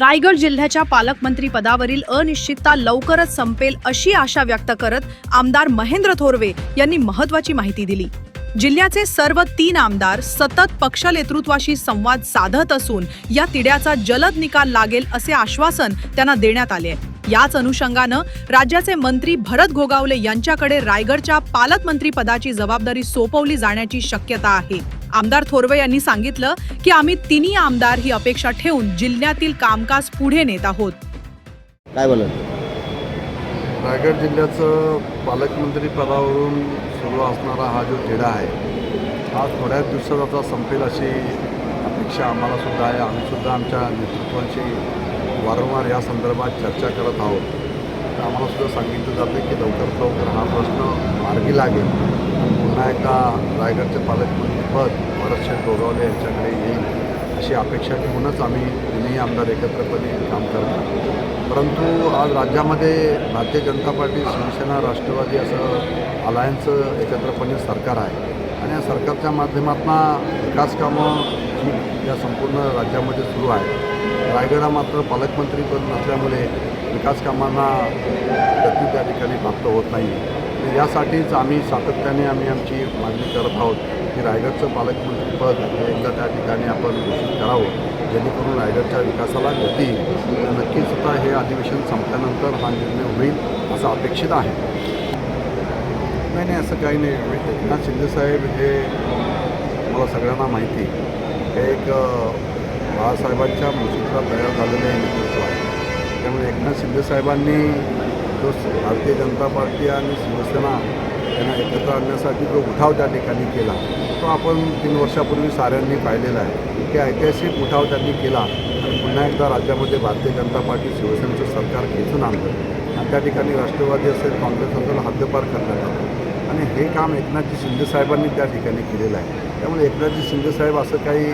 रायगड जिल्ह्याच्या पालकमंत्री पदावरील अनिश्चितता लवकरच संपेल अशी आशा व्यक्त करत आमदार महेंद्र थोरवे यांनी महत्वाची माहिती दिली. जिल्ह्याचे सर्व तीन आमदार सतत पक्ष नेतृत्वाशी संवाद साधत असून या तिड्याचा जलद निकाल लागेल असे आश्वासन त्यांना देण्यात आले आहे. याच अनुषंगानं राज्याचे मंत्री भरत घोगावले यांच्याकडे रायगडच्या पालकमंत्री पदाची जबाबदारी सोपवली जाण्याची शक्यता आहे. आमदार थोरवे यांनी सांगितलं की आम्ही तिन्ही आमदार ही अपेक्षा ठेवून जिल्ह्यातील कामकाज पुढे नेत आहोत. काय बोलत? रायगड जिल्ह्याचं पालकमंत्री पदावरून सुरू असणारा हा जो तिढा आहे हा थोड्याच दिवसात आता संपेल अशी अपेक्षा आम्हाला सुद्धा आहे. आम्ही सुद्धा आमच्या नेतृत्वाशी वारंवार या संदर्भात चर्चा करत आहोत. आम्हाला सुद्धा सांगितलं जातं की लवकरात लवकर हा प्रश्न मार्गी लागेल. पुन्हा एकदा रायगडचे पालकमंत्रीपद भरतशेठ गोगावले यांच्याकडे येईल अशी अपेक्षा ठेवूनच आम्ही तिन्ही आमदार एकत्रपणे काम करतो परंतु आज राज्यामध्ये भारतीय जनता पार्टी शिवसेना राष्ट्रवादी असं अलायन्सचं एकत्रपणे सरकार आहे. आणि या सरकारच्या माध्यमातून विकास कामं जी या संपूर्ण राज्यामध्ये सुरू आहे रायगडा मात्र पालकमंत्रीपद नसल्यामुळे विकास कामांना गती त्या ठिकाणी प्राप्त होत नाही. यासाठीच आम्ही सातत्याने आम्ही आमची मागणी करत आहोत की रायगडचं पालकमंत्रीपद हे एकदा त्या ठिकाणी आपण घोषित करावं जेणेकरून रायगडच्या विकासाला गती येईल. नक्कीच आता हे अधिवेशन संपल्यानंतर हा निर्णय होईल असं अपेक्षित आहे. नाही नाही असं काही नाही. एकनाथ शिंदेसाहेब हे मला सगळ्यांना माहिती हे एक बाळासाहेबांच्या मुशीतला तयार झालेलं नेतृत्व आहे. त्यामुळे एकनाथ शिंदेसाहेबांनी जो भारतीय जनता पार्टी आणि शिवसेना यांना एकत्र आणण्यासाठी जो उठाव त्या ठिकाणी केला तो आपण तीन वर्षापूर्वी साऱ्यांनी पाहिलेला आहे. की ऐतिहासिक उठाव त्यांनी केला आणि पुन्हा एकदा राज्यामध्ये भारतीय जनता पार्टी शिवसेनेचं सरकार खेचून आणलं. आणि त्या ठिकाणी राष्ट्रवादी असेल काँग्रेस असेल हद्दपार करण्यात आलं. आणि हे काम एकनाथजी शिंदेसाहेबांनी त्या ठिकाणी केलेलं आहे. त्यामुळे एकनाथजी शिंदेसाहेब असं काही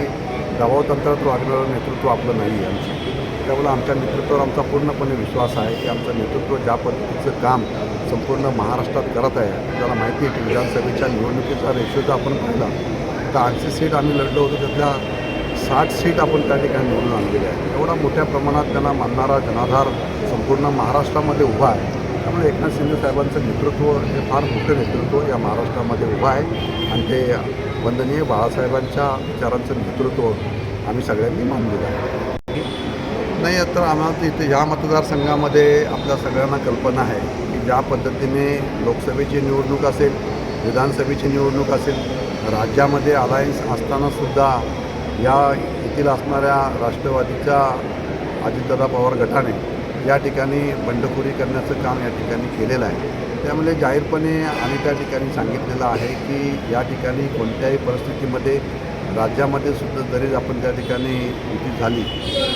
दबाव तंत्रातून वागणारं नेतृत्व आपलं नाही आहे आमचं. त्यामुळे आमच्या नेतृत्वावर आमचा पूर्णपणे विश्वास आहे की आमचं नेतृत्व ज्या पद्धतीचं काम संपूर्ण महाराष्ट्रात करत आहे आपल्याला माहिती आहे की विधानसभेच्या निवडणुकीचा रेशो जर आपण पाहिला तर आठशे सीट आम्ही लढलो होतो त्यातल्या साठ सीट आपण त्या ठिकाणी निवडून आणलेल्या आहे एवढा मोठ्या प्रमाणात त्यांना मानणारा जनाधार संपूर्ण महाराष्ट्रामध्ये उभा आहे. त्यामुळे एकनाथ शिंदे साहेबांचं नेतृत्व हे फार मोठं नेतृत्व या महाराष्ट्रामध्ये उभं आहे. आणि ते वंदनीय बाळासाहेबांच्या विचारांचं नेतृत्व आम्ही सगळ्यांनी मानलेलं आहे. नाही तर आम्हाला इथे ह्या मतदारसंघामध्ये आपल्या सगळ्यांना कल्पना आहे की ज्या पद्धतीने लोकसभेची निवडणूक असेल विधानसभेची निवडणूक असेल राज्यामध्ये अलायन्स असतानासुद्धा या येथील असणाऱ्या राष्ट्रवादीच्या अजितदादा पवार गटाने या ठिकाणी बंडखोरी करण्याचं काम या ठिकाणी केलेलं आहे. त्यामुळे जाहीरपणे आम्ही त्या ठिकाणी सांगितलेलं आहे की या ठिकाणी कोणत्याही परिस्थितीमध्ये राज्यामध्ये सुद्धा जरी आपण त्या ठिकाणी युती झाली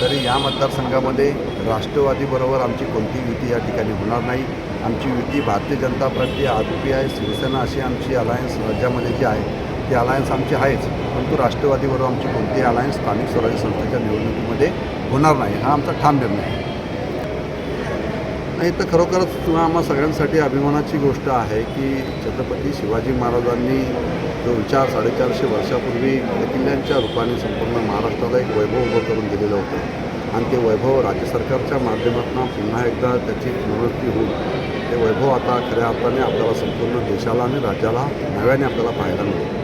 तरी या मतदारसंघामध्ये राष्ट्रवादीबरोबर आमची कोणती युती या ठिकाणी होणार नाही. आमची युती Bharatiya Janata Party R P I Shiv Sena अशी आमची अलायन्स राज्यामध्ये जी आहे ती अलायन्स आमची आहेच. परंतु राष्ट्रवादीबरोबर आमची कोणतीही अलायन्स स्थानिक स्वराज्य संस्थेच्या निवडणुकीमध्ये होणार नाही. हा आमचा ठाम निर्णय आहे. नाही तर खरोखरच आम्हा सगळ्यांसाठी अभिमानाची गोष्ट आहे की छत्रपती शिवाजी महाराजांनी जो विचार साडेचारशे वर्षापूर्वी किल्ल्यांच्या रूपाने संपूर्ण महाराष्ट्राला एक वैभव उभं करून दिलेलं होतं. आणि ते वैभव राज्य सरकारच्या माध्यमातून पुन्हा एकदा त्याची पुनरुत्ती होऊन ते वैभव आता खऱ्या अर्थाने आपल्याला संपूर्ण देशाला आणि राज्याला नव्याने आपल्याला पाहायला मिळेल.